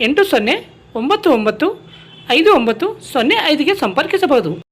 ಎಂಟು ಸೊನ್ನೆ ಒಂಬತ್ತು ಒಂಬತ್ತು ಐದು ಒಂಬತ್ತು ಸೊನ್ನೆ ಐದಿಗೆ ಸಂಪರ್ಕಿಸಬಹುದು.